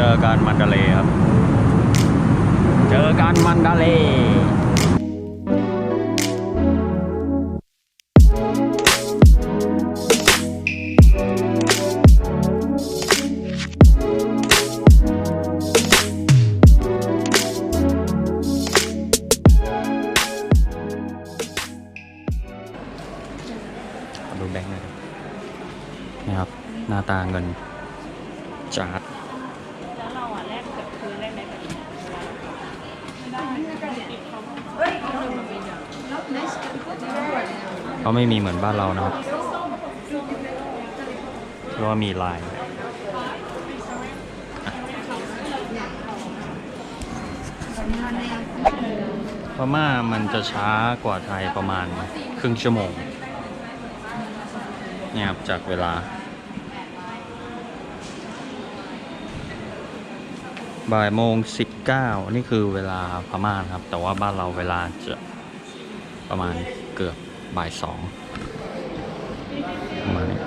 จอกันมันดาเลย์ครับ เจอกันมันดาเลย์ขอดูแบงค์หน่อยครับนี่ครับ หน้าตาเงินจาร์ด แล้วเราอะแลกกับคืนได้ไหมแบบนี้ไม่ได้ติดเขาบ้าง เขาไม่มีเหมือนบ้านเรานะครับเพราะว่ามีลายพม่ามันจะช้ากว่าไทยประมาณครึ่งชั่วโมงเนี่ยครับจากเวลาบ่ายโมงสิบเก้านี่คือเวลาพม่าครับ แต่ว่าบ้านเราเวลาจะประมาณเกือบ บ่ายสองประมาณนี้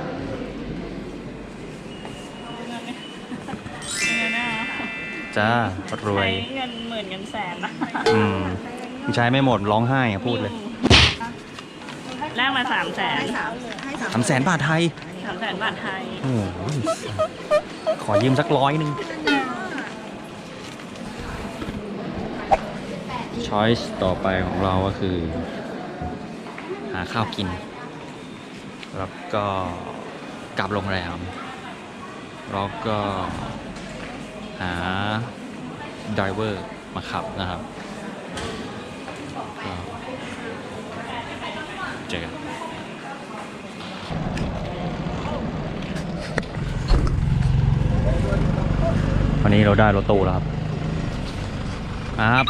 เงินนะจ้ารวยใช้เงินหมื่นเงินแสนนะอืมใช้ไม่หมดร้องไห้อะพูดเลยแลกมาสามแสนสามแสนบาทไทยสามแสนบาทไทยโอ้โหขอยืมสักร้อยหนึ่ง ช้อยส์ต่อไปของเราก็คือ หาข้าวกิน แล้วก็กลับโรงแรม แล้วก็หาดรเวอร์มาขับนะครับเจอกันวันนี้เราได้รถตู้แล้วครับนะครับ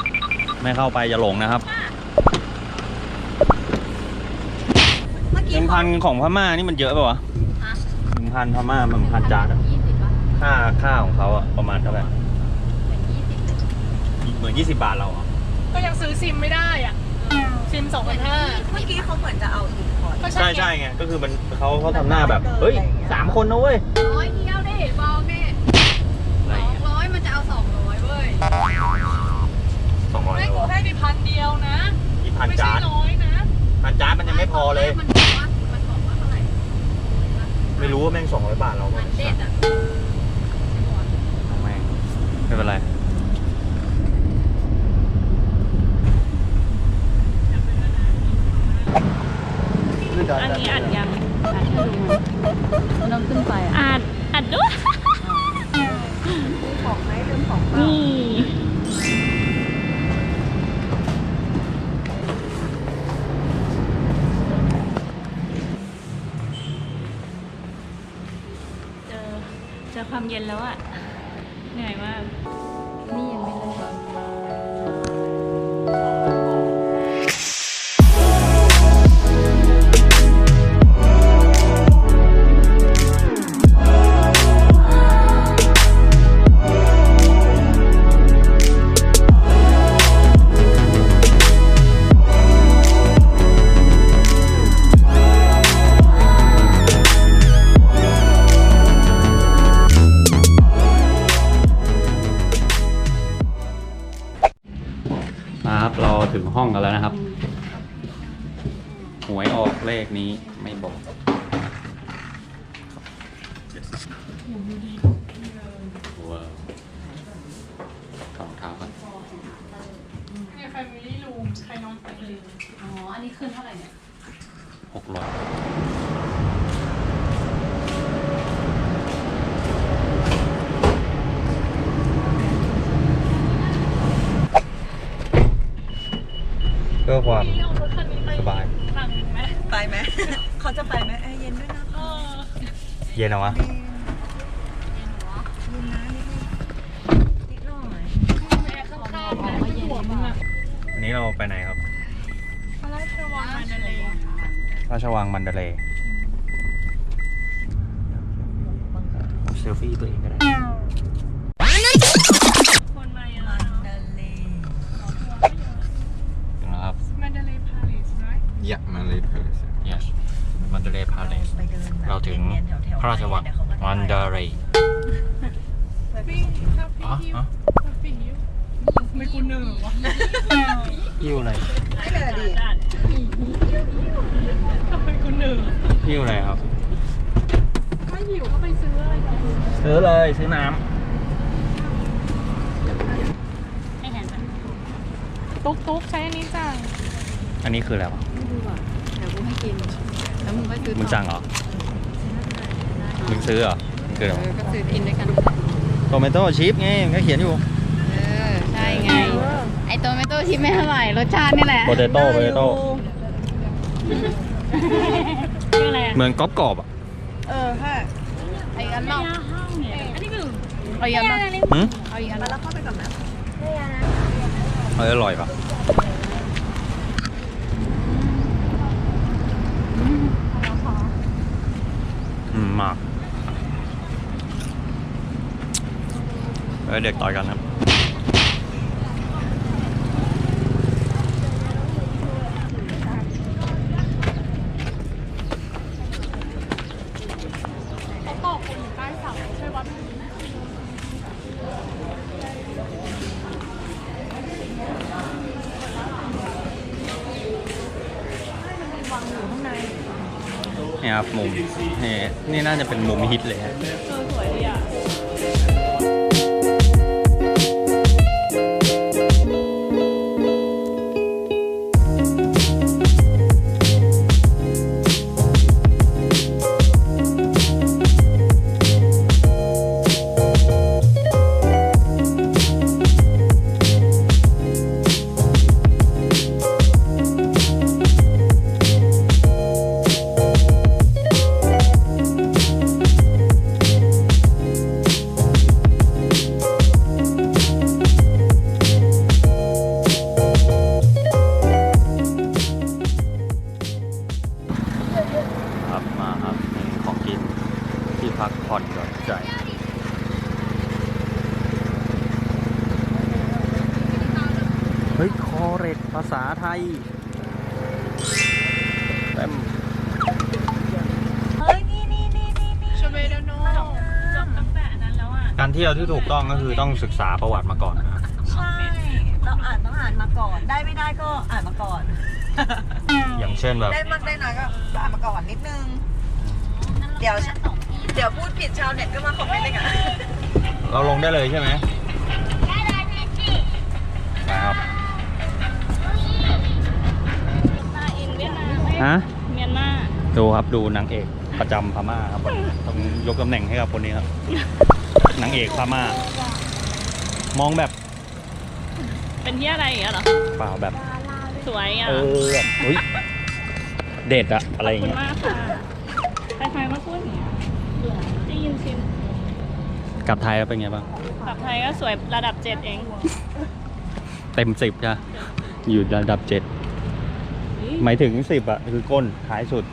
ไม่เข้าไปอย่าหลงนะครับหนึ่ง พันของพม่านี่มันเยอะป่ะวะหนึ่งพันพม่ามันพันจานอะค่าค่าของเขาอะประมาณเท่าไหร่เหมือนยี่สิบบาทเราอะก็ยังซื้อซิมไม่ได้อะ ซิมสองพันห้าเมื่อกี้เขาเหมือนจะเอาอีกพอร์ตก็ใช่ใช่ใช่ไงก็คือมันเขาเขาทำหน้าแบบเฮ้ยสามคนนะเว้ยร้อยเดียวดิบอกดิอะไรสองเงี้ยร้อยมันจะเอาสองร้อยเว้ยสองร้อยไม่เลยวะได้ดิพันเดียวนะยี่พันไม่ใช่จานน้อยนะ พันจานมันยังไม่พอเลย มันบอกว่ามันบอกว่าเท่าไหร่ ไม่รู้ว่าแม่งสองร้อยบาทเรามันเด็ดอะ เจอความเย็นแล้วอะเหนื่อยมาก ขนี้ไม่บอกว้าวถอดรองเท้าก่อนเนี่ยใครไม่ได้รูมใครนอนไปเลยอ๋อ อันนี้ขึ้นเท่าไหร่เนี่ยหกร้อยเพื่อความ เขาจะไปไหมแอร์เย็นด้วยนะเออเย็นเหรอวะเย็นนะนิดหน่อยแม่ข้างๆนะที่หัวมึงอะอันนี้เราไปไหนครับพระราชวังมานาเลย์ราชวังมันเดเลย์เซลฟี่ตัวเองก็ได้ คนมาเยอะเดินเลยนะครับมานาเลย์พาเลส right Yeah, Malay Palace. Yes มันเดเลย์พาเลสไปเดินแบบเราถึงเนียนๆแถวๆพระราชวังเดี๋ยวเขาก็มันเดเลย์พี่ถ้าพี่ฮะไม่กูเหนื่อยวะหิ้วอะไรไม่เลยดิทำไมกูเหนื่อยหิ้วอะไรครับไม่หิวก็ไปซื้ออะไรกินซื้อเลยซื้อน้ให้แทนไปตุ๊กตุ๊กใช้อันนี้จังำอันนี้คืออะไรวะไม่ดูอะเดี๋ยวกูให้กิน แล้วมึงก็ซื้อต่อมึงสั่งเหรอ มึงซื้อเหรอมันคืออะไรเอวะอก็ซื้อกินด้วยกันโตเมโต้ชิพไงมันก็เขียนอยู่เออ ใช่ไง ไอโตเมโต้ที่ไม่เท่าไหร่รสชาตินี่แหละโปเตโต้โปเตโต้ชื่ออะไรเหมือนก๊อบกรอบอะเออค่ะไอ้อันนอกอันนี้คือเอาอีกอันมาหืมเอาอีกอันมามาแล้วเข้าไปก่อนนะ เอออร่อยปะ มากเเด็กต่อยกันครับ เขาตอกคนอยู่ใต้เสาใช่วัด นี่ครับมุม นี่นี่น่าจะเป็นมุมฮิตเลยฮะ สวยดีอะ เต็มเฮ้ยนี่นี่นี่นี่นี่ชเวเดโนจบตั้งแต่อันนั้นแล้วอะการเที่ยวที่ถูกต้องก็คือต้องศึกษาประวัติมาก่อนนะครับใช่เราอ่านต้องอ่านมาก่อน ได้ไม่ได้ก็อ่านมาก่อน อย่างเช่นแบบ ได้มากได้น้อยก็อ่านมาก่อนนิดนึง เดี๋ยว เดี๋ยวพูดผิดชาวเน็ตก็มาคอมเมนต์เลยกันเราลงได้เลยใช่ไหม ฮะเมียนมาดูครับดูนางเอกประจำพม่าครับวันนี้ต้องยกตำแหน่งให้กับคนนี้ครับนางเอกพม่า มองแบบ เป็นที่อะไรอีกอะเหรอเปล่าแบบ สวยอะเออแบบเฮ้ยเด็ดอะอะไรขออบย่างคุณเงี้ยมากค่ะใครๆมาพูดอย่างเงี้ยได้ยินชินกลับไทยแล้วเป็นไงบ้างกลับไทยก็สวยระดับเจ็ดเอง เต็มสิบใช่ปะอยู่ระดับเจ็ด หมายถึงสิบอะคือก้นท้ายสุด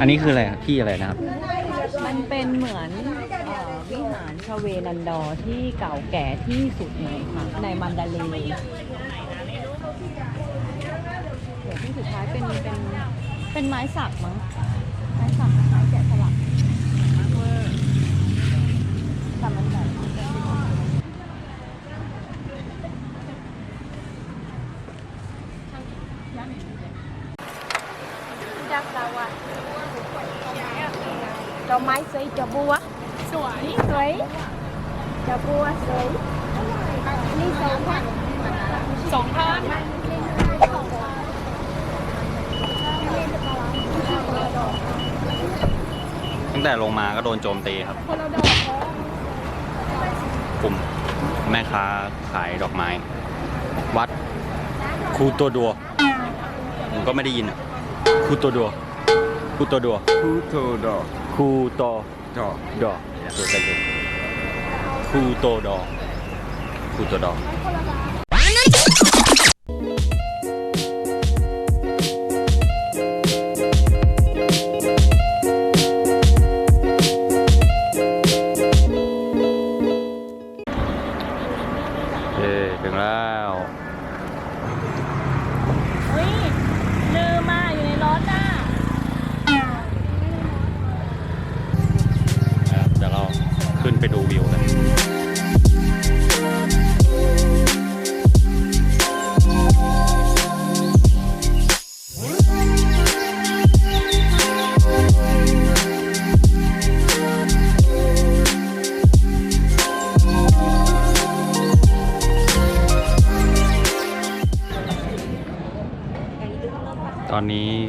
อันนี้คืออะไรอะที่อะไรนะครับ มันเป็นเหมือนเอ่อวิหารชเวนันดอร์ที่เก่าแก่ที่สุดในค่ะ ในมันดาเลย์เดี๋ยวที่สุดท้ายเป็นเป็นเป็นไม้สักมั้งไม้สักไม้แกะสลักแต่มันแบบ ยักษ์ดาวัน ดอกไม้สวย ดอกบัว สวยสวยดอกบัวสวยนี่สองพันสองพันตั้งแต่ลงมาก็โดนโจมตีครับคนละดอกกลุ่มแม่ค้าขายดอกไม้ วัดคูโตดัวผมก็ไม่ได้ยินอะคูโตดัวคูโตดัว Kutodo. คูโต Do. ดอถูกไปเลยคูโตดอคูโตดอ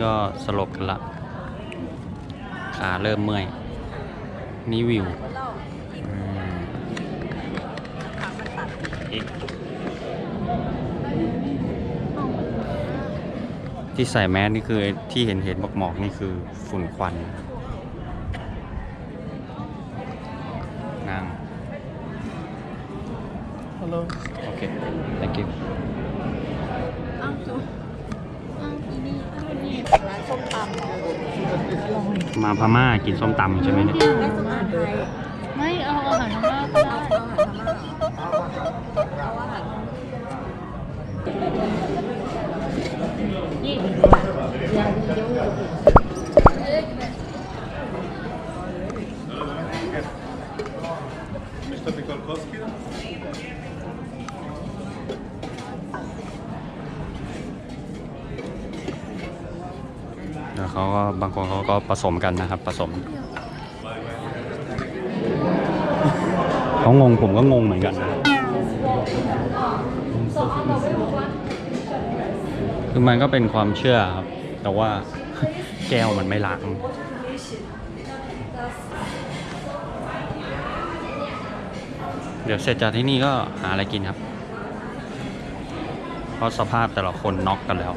ก็สลบกันละ ขาเริ่มเมื่อย นี่วิวอืมอีกที่ใส่แมสนี่คือที่เห็นเห็นหมอกๆนี่คือฝุ่นควัน นั่ง Hello โอเค thank you ร้านส้มตำเหรอ มาพม่ากินส้มตำใช่ไหมเนี่ยไม่ส้มตำไทยไม่เอาอาหารพม่าก็ได้ อาหารพม่าเหรอเอาอาหารยี่สิบบาทยาดีเยอะ แล้วเขาก็บางคนเขาก็ผสมกันนะครับผสมเขางงผมก็งงเหมือนกันคือมันก็เป็นความเชื่อครับ แต่ว่าแก้วมันไม่ล้างเดี๋ยวเสร็จจากที่นี่ก็หาอะไรกินครับ เพราะสภาพแต่ละคนน็อกกันแล้ว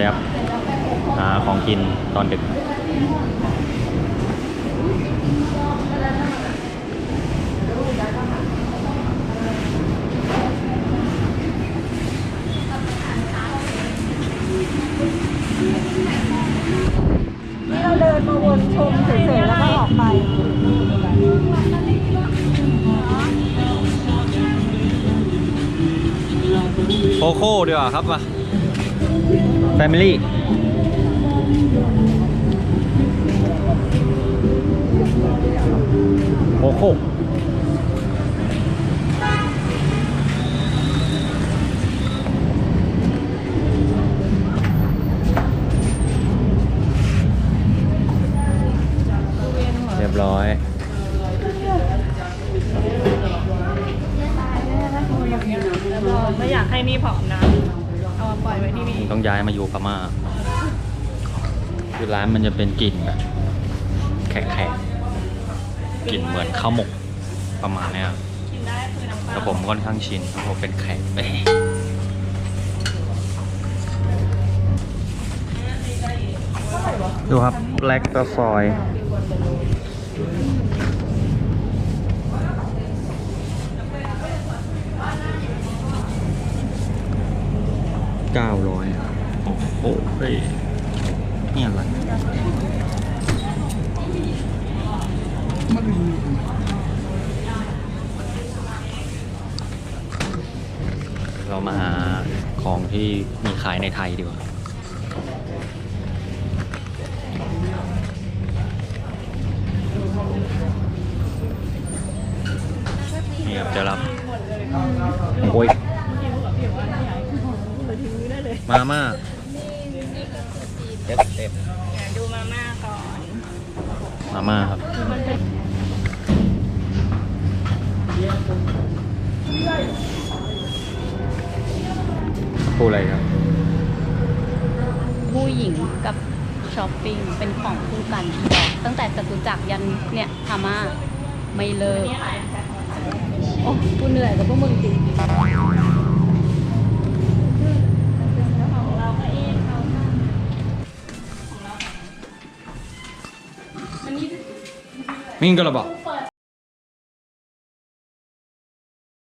เดี๋ยวหาของกินตอนดึกนี่เราเดินมาวนชมเฉยๆแล้วก็ออกไปโคโค่ดีกว่าครับมา Family โคโค่เรียบร้อย ไม่อยากให้นี่ผอมนะ ปล่อยไว้ที่นี่ต้องย้ายมาอยู่พม่าคือร้านมันจะเป็นกลิ่นแบบแขกๆกลิ่นเหมือนข้าวหมกประมาณเนี้ยครับกินได้คือน้ำปลาแต่ผมค่อนข้างชินเพราะผมเป็นแขกเอ้ยดูครับแบล็กตะซอย เก้าร้อยโอ้โหเฮ้ยนี่อะไรเรามาหาของที่มีขายในไทยดีกว่า นี่ครับจะรับโอ้ย มาม่าเอฟเอฟ เดี๋ยวดูมาม่าก่อน มาม่าครับพูดอะไรครับ ผู้หญิงกับช้อปปิ้งเป็นของคู่กันอีดอกตั้งแต่จตุจักรยันเนี่ยพาม่าไม่เลิก โอ้กูเหนื่อยกับพวกมึงจริง มิ่งก็ระบอก